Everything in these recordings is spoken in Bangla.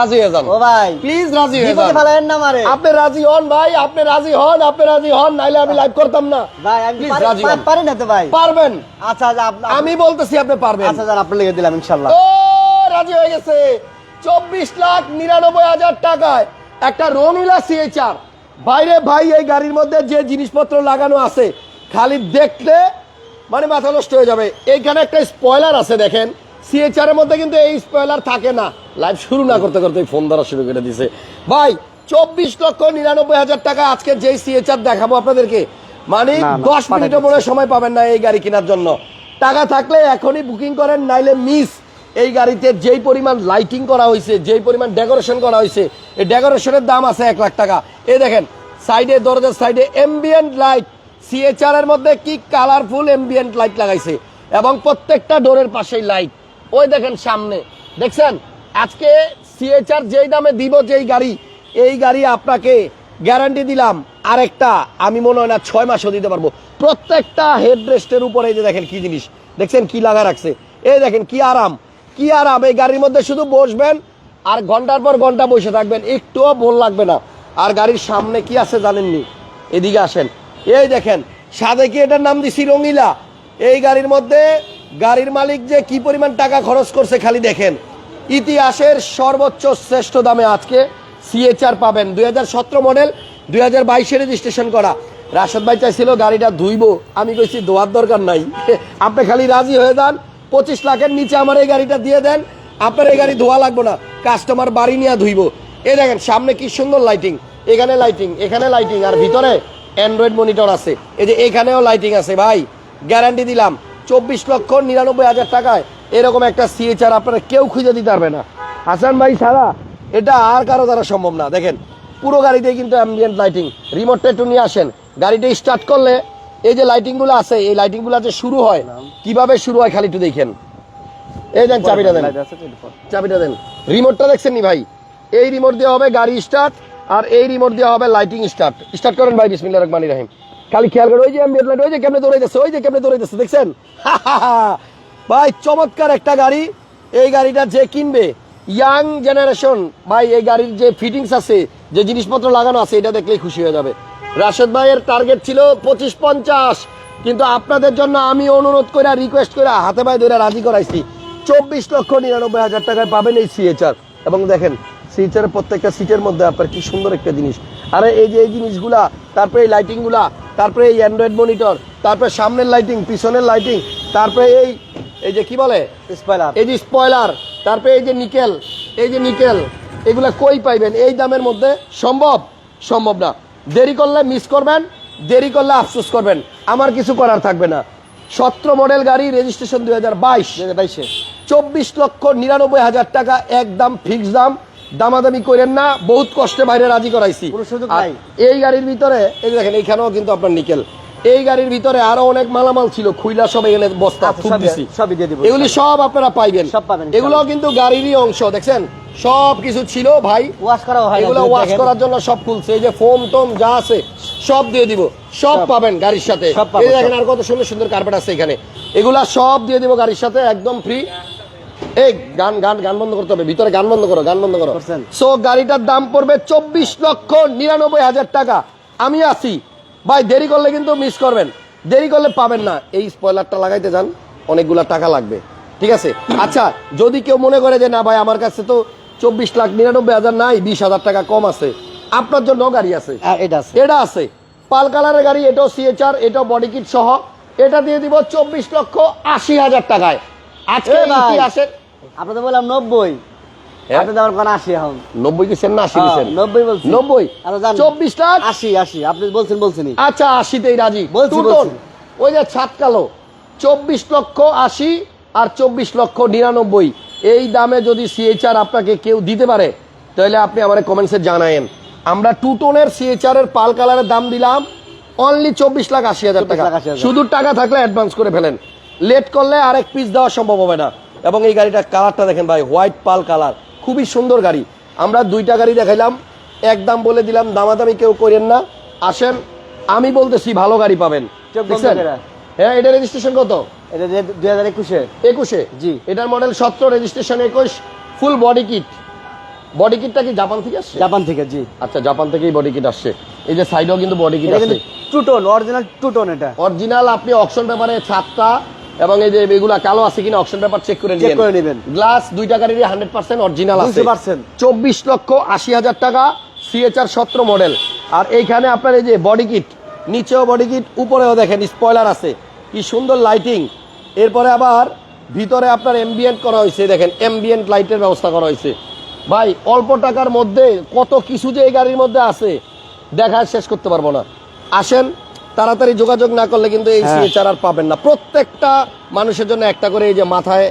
রাজি হয়ে যান। ও ভাই প্লিজ রাজি হয়ে যান। ফেলায়েন না মারে আপনি রাজি হন ভাই আপনি রাজি হন আপনি রাজি হন নাইলে আমি লাইভ করতাম না। ভাই আমি পারি- রাজি হন। পারি না তো ভাই। পারবেন। আচ্ছা আচ্ছা আমি বলতেছি আপনি পারবেন। আচ্ছা স্যার আপনার লেগে দিলাম ইনশাল্লাহ ও রাজি হয়ে গেছে। চব্বিশ লাখ নিরানব্বই হাজার টাকায় একটা রঙিলা সিএচআর বাইরে ভাই এই গাড়ির মধ্যে যে জিনিসপত্র লাগানো আছে খালি দেখলে মানে মাথা নষ্ট হয়ে যাবে। এইখানে একটা স্পয়লার আছে দেখেন। সিএচআর এর মধ্যে কিন্তু এই স্পয়লার থাকে না। লাইভ শুরু না করতে করতে ফোন ধরা শুরু করে দিছে। ভাই চব্বিশ লক্ষ নিরানব্বই হাজার টাকা আজকে যেই সিএচআর দেখাবো আপনাদেরকে। মানে দশ মিনিটও মনে সময় পাবেন না এই গাড়ি কেনার জন্য। টাকা থাকলে এখনই বুকিং করেন নাইলে মিস এই গাড়িতে যেই পরিমাণ লাইটিং করা হয়েছে যেই পরিমাণ ডেকোরেশন করা হয়েছে এই ডেকোরেশনের দাম আছে এক লাখ টাকা। এই দেখেন সাইডে দরজার সাইডে এমবিয়েন্ট লাইট সিএচআর এর মধ্যে কি কালারফুল এমবিয়েন্ট লাইট লাগাইছে। এবং প্রত্যেকটা ডোরের পাশেই লাইট ওই দেখেন সামনে। দেখছেন? আজকে সিএচআর যেই দামে দিব যেই গাড়ি, এই গাড়ি আপনাকে গ্যারান্টি দিলাম। আরেকটা, আমি মনে হয় না ছয় মাসও দিতে পারব। প্রত্যেকটা হেড রেস্টের উপরে এই যে দেখেন কি জিনিস। দেখছেন কি লাগা রাখছে? এই দেখেন কি আরাম। কি আরাম, এই গাড়ির মধ্যে শুধু বসবেন আর ঘণ্টার পর ঘণ্টা বসে থাকবেন। একটুও বল লাগবে না। আর গাড়ির সামনে কি আছে জানেননি? এদিকে আসেন। এই দেখেন, সাদে কি এটার নাম দিছি? রঙিলা। এই গাড়ির মধ্যে গাড়ির মালিক যে কি পরিমাণ টাকা খরচ করছে খালি দেখেন। ইতিহাসের সর্বোচ্চ শ্রেষ্ঠ দামে আজকে সিএচআর পাবেন। দু হাজার সতেরো মডেল দুই হাজার বাইশে রেজিস্ট্রেশন করা। রাশেদ ভাই চাইছিল গাড়িটা ধুইবো। আমি কইছি, ধোয়ার দরকার নাই। আপনি খালি রাজি হয়ে যান। পঁচিশ লাখের নিচে আমার এই গাড়িটা দিয়ে দেন। আপনার এই গাড়ি ধোয়া লাগবো না। কাস্টমার বাড়ি নিয়ে ধুইবো। এই দেখেন, সামনে কি সুন্দর লাইটিং এখানে লাইটিং এখানে লাইটিং আর ভিতরে অ্যান্ড্রয়েড মনিটর আছে। এই যে এখানেও লাইটিং আছে ভাই। গ্যারান্টি দিলাম। চব্বিশ লক্ষ নিরানব্বই হাজার টাকায় এরকম একটা সিএচআর আপনারা কেউ খুঁজে দিতে পারবে না। হাসান ভাই ছাড়া এটা আর কারও দ্বারা সম্ভব না। দেখেন, পুরো গাড়িতে কিন্তু অ্যাম্বিয়েন্ট লাইটিং রিমোটটা একটু নিয়ে আসেন। গাড়িটা স্টার্ট করলে এই যে লাইটিংগুলো আছে, এই লাইটিংগুলো যে শুরু হয়, কীভাবে শুরু হয় খালি একটু দেখেন। এই দেন চাবিটা দেন। চাবিটা দেন। রিমোটটা দেখছেন নি ভাই? এই রিমোট দিয়ে হবে গাড়ি স্টার্ট আর এই রিমোট দিয়ে হবে লাইটিং স্টার্ট স্টার্ট করেন ভাই বিসমিল্লাহ রহমানি রহিম। খালি খেয়াল করে, ওই যে লাইট ওই যে কেমনে দৌড়াইতেছে, ওই যে কেমনে দৌড়াইতেছে, দেখছেন? ভাই, চমৎকার একটা গাড়ি। এই গাড়িটা যে কিনবে ইয়াং জেনারেশন ভাই, এই গাড়ির যে ফিটিংস আছে, যে জিনিসপত্র লাগানো আছে, এটা দেখলেই খুশি হয়ে যাবে। রাশেদ ভাইয়ের টার্গেট ছিল পঁচিশ পঞ্চাশ। কিন্তু আপনাদের জন্য আমি অনুরোধ করে রিকোয়েস্ট করে হাতে পায়ে ধরে রাজি করাইছি। চব্বিশ লক্ষ নিরানব্বই হাজার টাকায় পাবেন এই সিএচআর এবং দেখেন সিএচআর প্রত্যেকটা সিটের মধ্যে আপনার কি সুন্দর একটা জিনিস। আরে, এই যে এই জিনিসগুলা, তারপরে এই লাইটিংগুলা তারপরে এই অ্যান্ড্রয়েড মনিটর তারপরে সামনের লাইটিং পিছনের লাইটিং তারপরে এই এই যে কি বলে? স্পয়লার এই যে স্পয়লার তারপরে এই যে নিকেল এই যে নিকেল এগুলা কই পাইবেন? এই দামের মধ্যে সম্ভব? সম্ভব না। দেরি করলে মিস করবেন দেরি করলে আফসোস করবেন। আমার কিছু করার থাকবে না। সতেরো মডেল গাড়ি রেজিস্ট্রেশন দুই হাজার বাইশ। বাইশে। চব্বিশ লক্ষ নিরানব্বই হাজার টাকা একদম ফিক্স দাম। দামাদামি করেন না বহুত কষ্টে বাইরে রাজি করাইছি। এই গাড়ির ভিতরে এই দেখেন এইখানেও কিন্তু আপনার নিকেল। এই গাড়ির ভিতরে আরও অনেক মালামাল ছিল খুইলা সব এখানে বস্তা আচ্ছা, দিছি। এগুলি সব আপনারা পাইবেন। এগুলো কিন্তু গাড়িরই অংশ দেখছেন? সব কিছু ছিল ভাই। ওয়াশ করা হয় এগুলো ওয়াশ করার জন্য সব খুলছে এই যে ফোম টোম যা আছে সব দিয়ে দিব। সব সব। পাবেন গাড়ির সাথে। এই দেখেন আর কত সুন্দর সুন্দর কার্পেট আছে এখানে। এগুলা সব দিয়ে দিব গাড়ির সাথে একদম ফ্রি এই গান গান গান বন্ধ করতে হবে। ভিতরে গান বন্ধ করো গান বন্ধ করো? সো গাড়িটার দাম পড়বে চব্বিশ লক্ষ নিরানব্বই হাজার টাকা। আমি আছি। ভাই দেরি করলে কিন্তু মিস করবেন। দেরি করলে পাবেন না। এই স্পয়লারটা লাগাইতে যান। অনেকগুলা টাকা লাগবে। ঠিক আছে? আচ্ছা যদি কেউ মনে করে যে না ভাই আমার কাছে তো চব্বিশ লাখ নিরানব্বই হাজার নাই বিশ হাজার টাকা কম আছে। আপনার জন্য গাড়ি আছে। আর এটা আছে। এটা আছে। পাল কালারের গাড়ি এটাও সিএচআর এটাও বডি কিট সহ। এটা দিয়ে দিব চব্বিশ লক্ষ আশি হাজার টাকায়। আজকে। ইতিহাসের আপনি তো বললাম নব্বই? আপনি তো আমার কোন আশি এখন। নব্বই কিসের না আশি নব্বই বলছি। নব্বই? চব্বিশ লাখ আশি আশি। আপনি বলছেন বলছেনই আচ্ছা আশিতেই রাজি। বলছি, টু টোন। বলছি। ওই যে ছাদ কালো চব্বিশ লক্ষ আশি আর চব্বিশ লক্ষ নিরানব্বই। এই দামে যদি আপনাকে কেউ দিতে পারে তাহলে আপনি আমার কমেন্টসে জানায়েন। আমরা টু টোনের সিএচআর এর পাল কালারের দাম দিলাম অনলি চব্বিশ লাখ আশি হাজার টাকা। শুধু টাকা থাকলে অ্যাডভান্স করে ফেলেন। লেট করলে আরেক পিস দেওয়া সম্ভব হবে না। এবং এই গাড়িটার কালারটা দেখেন ভাই হোয়াইট পাল কালার। খুবই সুন্দর গাড়ি। আমরা দুইটা গাড়ি দেখাইলাম। এক দাম বলে দিলাম দামাদামি কেউ করেন না। আসেন আমি বলতেছি ভালো গাড়ি পাবেন। হ্যাঁ এটা রেজিস্ট্রেশন কত? এটা দুই হাজার একুশে। একুশে? জি। এটার মডেল সতেরো রেজিস্ট্রেশন একুশ ফুল বডি কিট বডি কিটটা কি জাপান থেকে আসছে? জাপান থেকে জি। আচ্ছা জাপান থেকেই বডি কিট আসছে। এই যে সাইডেও কিন্তু বডি কিট আছে। Two tone original two tone এটা। অরিজিনাল আপনি অকশন পেপারে ছাদটা এবং এই যে এগুলা কালো আছে কিনা অকশন পেপার চেক করে চেক করে নেবেন। গ্লাস দুই টাকারই হান্ড্রেড পার্সেন্ট অরিজিনাল আছে। 200% চব্বিশ লক্ষ আশি হাজার টাকা সিএচআর সতেরো মডেল আর এইখানে আপনার এই যে বডি কিট নিচেও বডি কিট উপরেও দেখেন স্পয়লার আছে। কি সুন্দর লাইটিং এরপরে আবার ভিতরে আপনার এমবিয়েন্ট করা হয়েছে দেখেন এমবিয়েন্ট লাইটের ব্যবস্থা করা হয়েছে। ভাই অল্প টাকার মধ্যে কত কিছু যে এই গাড়ির মধ্যে আছে দেখা শেষ করতে পারব না। আসেন তাড়াতাড়ি যোগাযোগ না করলে কিন্তু এই হ্যাঁ। সিএচআর আর পাবেন না। প্রত্যেকটা মানুষের জন্য একটা করে এই যে মাথায়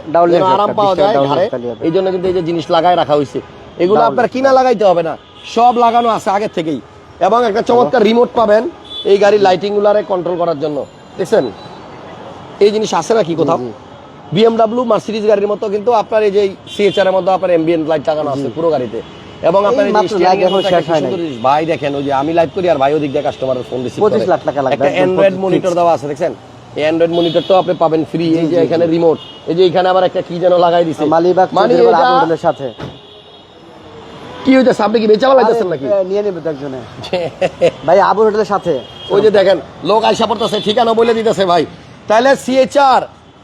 আরাম পাওয়া যায় ঘাড়ে হবে। এই জন্য কিন্তু এই যে জিনিস লাগায় রাখা হয়েছে এগুলো আপনার কিনা লাগাইতে হবে না। সব লাগানো আছে আগে থেকেই। এবং একটা চমৎকার রিমোট পাবেন এই গাড়ির লাইটিং গুলারে কন্ট্রোল করার জন্য। দেখছেন? এই জিনিস আছে না কি কোথাও। বিএমডাব্লিউ মার্সিডিজ গাড়ির মতো কিন্তু আপনার এই যে সিএচআর এর মধ্যে আপনার এমবিএন লাইট লাগানো আছে পুরো গাড়িতে। এবং আপনার। ভাই দেখেন ওই যে আমি লাইভ করি আর ভাই ওদিক দিয়ে কাস্টমারের ফোন রিসিভ 25 লাখ টাকা লাগবে, একটা অ্যান্ড্রয়েড মনিটর দেওয়া আছে দেখছেন? এই অ্যান্ড্রয়েড মনিটরটাও আপনি পাবেন ফ্রি এই যে এখানে রিমোট এই যে এখানে আবার একটা কি যেন লাগাই দিছে। মালিবাগ মানে সাথে। কি হইতেছে? আপনি কি বেচাবা লাগতেছেন নাকি? নিয়ে নেবে তো একজনে। ভাই আবু হোটেলের সাথে। ওই যে দেখেন লোক আইসা পড়তেছে ঠিকানা বলে দিতেছে ভাই। তাহলে সিএচআর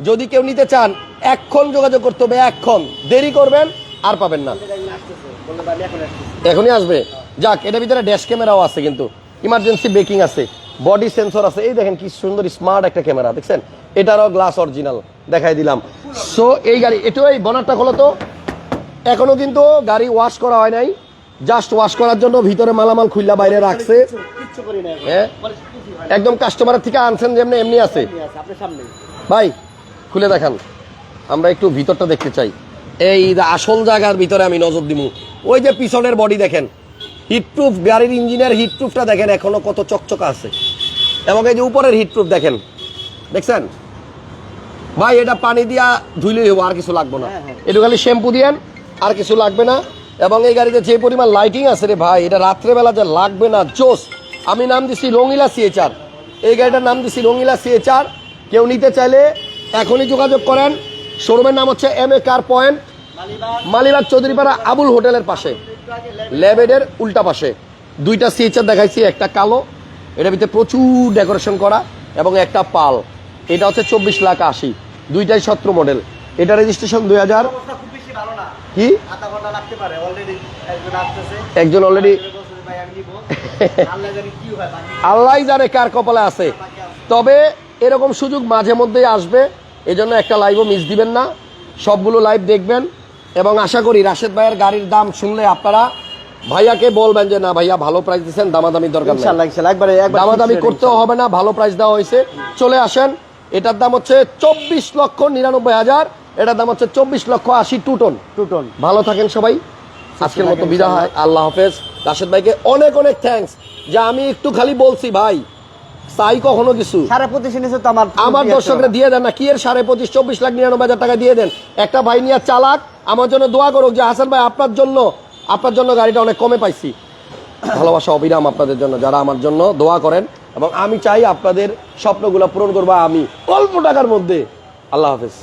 যদি কেউ নিতে চান এক্ষণ যোগাযোগ করতে হবে এক্ষণ দেরি করবেন আর পাবেন না। এখনই আসবে? যাক, এটার ভিতরে ড্যাশ ক্যামেরাও আছে কিন্তু। ইমার্জেন্সি বেকিং আছে বডি সেন্সর আছে। এই দেখেন কি সুন্দর স্মার্ট একটা ক্যামেরা দেখছেন? এটারও গ্লাস অরিজিনাল দেখাই দিলাম। সো এই গাড়ি এটাও এই বনারটা খোলো তো। এখনও কিন্তু গাড়ি ওয়াশ করা হয় নাই। জাস্ট ওয়াশ করার জন্য ভিতরে মালামাল খুললা, বাইরে রাখছে। হ্যাঁ? একদম কাস্টমারের থেকে আনছেন যেমনি, এমনি আছে। ভাই, খুলে দেখান। আমরা একটু ভিতরটা দেখতে চাই। এই আসল জায়গার ভিতরে আমি নজর দিমু। ওই যে পিছনের বডি দেখেন। হিটপ্রুফ গাড়ির ইঞ্জিনের হিটপ্রুফটা দেখেন এখনও কত চকচকা আছে। এবং এই যে উপরের হিটপ্রুফ দেখেন দেখছেন? ভাই এটা পানি দিয়া ধুইলেই হব আর কিছু লাগবে না। হ্যাঁ, হ্যাঁ। একটু খালি শ্যাম্পু দিয়েন আর কিছু লাগবে না। এবং এই গাড়িতে যে পরিমাণ লাইটিং আছে রে ভাই এটা রাত্রেবেলা যে লাগবে না জোস। আমি নাম দিছি রঙিলা সিএচআর এই গাড়িটার নাম দিছি রঙিলা সিএচআর কেউ নিতে চাইলে এখনই যোগাযোগ করেন। শোরুমের নাম হচ্ছে M A car point Malibagh. Chowdhurypara Abul হোটেলের পাশে। ল্যাবেডের উল্টা পাশে। দুইটা সিএচআর দেখাইছি একটা কালো এটার ভিতরে প্রচুর ডেকোরেশন করা এবং একটা পাল। এটা হচ্ছে চব্বিশ লাখ আশি। দুইটাই সতেরো মডেল এটা রেজিস্ট্রেশন দুই হাজার কি? একজন অলরেডি আল্লাহ জানে কার কপালে আছে। তবে এরকম সুযোগ মাঝে মধ্যেই আসবে এজন্য একটা লাইভও মিস দিবেন না। সবগুলো লাইভ দেখবেন। এবং আশা করি রাশেদ ভাইয়ের গাড়ির দাম শুনলে আপনারা ভাইয়াকে বলবেন যে না ভাইয়া ভালো প্রাইস দিচ্ছেন দামাদামি দরকার দামাদামি করতেও হবে না ভালো প্রাইস দেওয়া হয়েছে। চলে আসেন এটার দাম হচ্ছে চব্বিশ লক্ষ নিরানব্বই হাজার এটার দাম হচ্ছে চব্বিশ লক্ষ আশি টুটন টুটন ভালো থাকেন সবাই। আজকের মতো বিদায় হয়। আল্লাহ হাফেজ। রাশেদ ভাইকে অনেক অনেক থ্যাঙ্কস যে আমি একটু খালি বলছি ভাই চাই কখনো কিছু? সাড়ে পঁচিশ নিচে তো আমার আমার দর্শকরা দিয়ে দেন না কি এর সাড়ে পঁচিশ চব্বিশ লাখ নিরানব্বই হাজার টাকা দিয়ে দেন। একটা ভাই নিয়ে চালাক আমার জন্য দোয়া করুক যে হাসান ভাই, আপনার জন্য আপনার জন্য গাড়িটা অনেক কমে পাইছি। ভালোবাসা, অবিরাম আপনাদের জন্য, যারা আমার জন্য দোয়া করেন, এবং আমি চাই আপনাদের স্বপ্নগুলো পূরণ করব আমি অল্প টাকার মধ্যে। আল্লাহ হাফেজ।